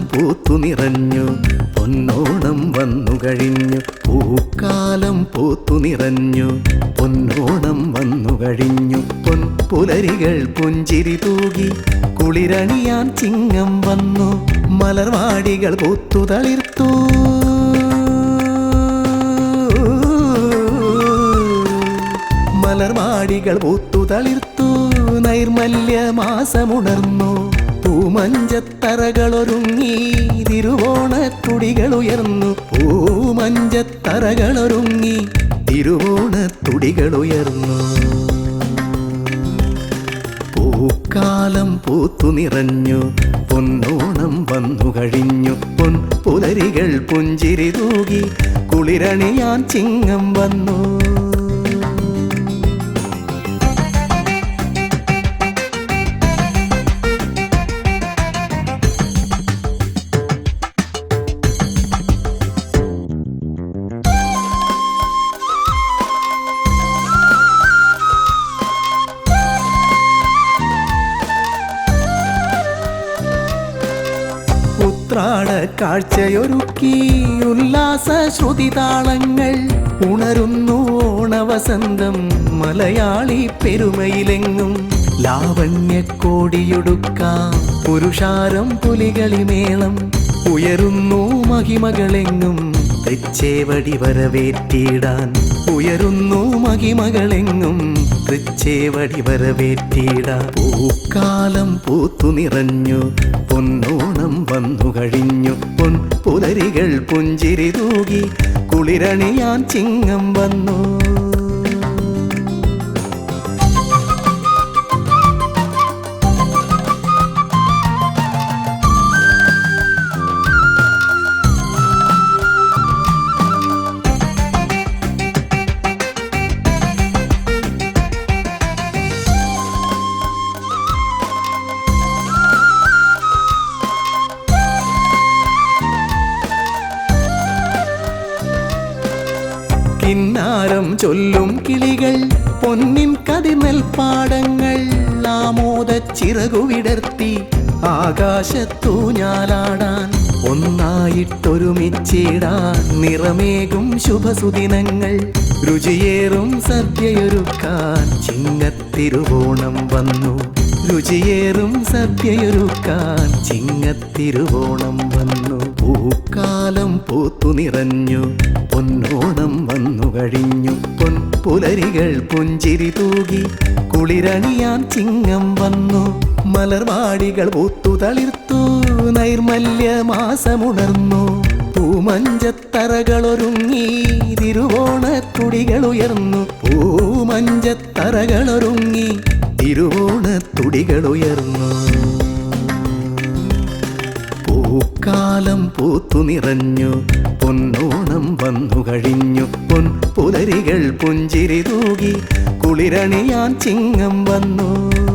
പൂത്തു നിറഞ്ഞു പൊന്നോണം വന്നു കഴിഞ്ഞു. പൂക്കാലം പൂത്തു നിറഞ്ഞു പൊന്നോണം വന്നു കഴിഞ്ഞു. പൊൻപുലരികൾ പുഞ്ചിരി തൂകി കുളിരണിയാൻ ചിങ്ങം വന്നു. മലർവാടികൾ പൂത്തു തളിർത്തു. മലർവാടികൾ പൂത്തു തളിർത്തു. നൈർമല്യ മാസമുണർന്നു പൂമഞ്ചത്തറകളൊരുങ്ങി തിരുവോണത്തുടികളുയർന്നു. പൂമഞ്ചത്തറകളൊരുങ്ങി തിരുവോണത്തുടികളുയർന്നു. പൂക്കാലം പൂത്തു നിറഞ്ഞു. പൊന്നോണം വന്നു കഴിഞ്ഞു. പൊൻ പുലരികൾ പുഞ്ചിരി തൂകി കുളിരണിയാൻ ചിങ്ങം വന്നു. ഉത്രാട കാഴ്ചയൊരുക്കി ഉല്ലാസ ശ്രുതിതാളങ്ങൾ ഉണരുന്നു ഓണവസന്തം മലയാളി പെരുമയിലെങ്ങും. ലാവണ്യ കോടിയൊടുക്കാം പുരുഷാരം പുലികളി മേളം ഉയരുന്നു മഹിമകളെങ്ങും. തൃച്ചേവടി വരവേറ്റിടാൻ ഉയരുന്നു മഹിമകളെങ്ങും. തൃച്ചേവടി വരവേറ്റിടാൻ പൂക്കാലം പൂത്തു നിറഞ്ഞു പൊന്നോണം വന്നു കഴിഞ്ഞു. പൊൻ പുലരികൾ പുഞ്ചിരി തൂകി കുളിരണിയാൻ ചിങ്ങം വന്നു. കിന്നാരം ചൊല്ലും കിളികൾ പൊന്നിൻ കതിർനെൽപ്പാടങ്ങൾ ആമോദ ചിറകുവിടർത്തി ആകാശത്തു ഞാലാടാൻ ഒന്നായിട്ടൊരുമിച്ചിടാൻ നിറമേകും ശുഭസുദിനങ്ങൾ. രുചിയേറും സദ്യയൊരുക്കാൻ ചിങ്ങത്തിരുവോണം വന്നു. രുചിയേറും സദ്യയൊരുക്കാൻ ചിങ്ങത്തിരുവോണം വന്നു. പൂക്കാലം പൂത്തു നിറഞ്ഞു. പൊന്നോണം വന്നു കഴിഞ്ഞു. പൊൻപുലരികൾ പുഞ്ചിരി തൂകി. കുളിരണിയാൻ ചിങ്ങം വന്നു. മലർവാടികൾ പൂത്തു തളിർത്തു. നൈർമല്യ മാസമുണർന്നു. പൂമഞ്ചത്തറകളൊരുങ്ങി. തിരുവോണത്തുടികൾ ഉയർന്നു പൂമഞ്ചത്തറകളൊരുങ്ങി. തിരുവോണത്തുടികൾ ഉയർന്നു പൂക്കാലം പൂത്തു നിറഞ്ഞു. പൊന്നോണം വന്നു കഴിഞ്ഞു. പൊൻ പുലരികൾ പുഞ്ചിരി തൂകി കുളിരണിയാൻ ചിങ്ങം വന്നു.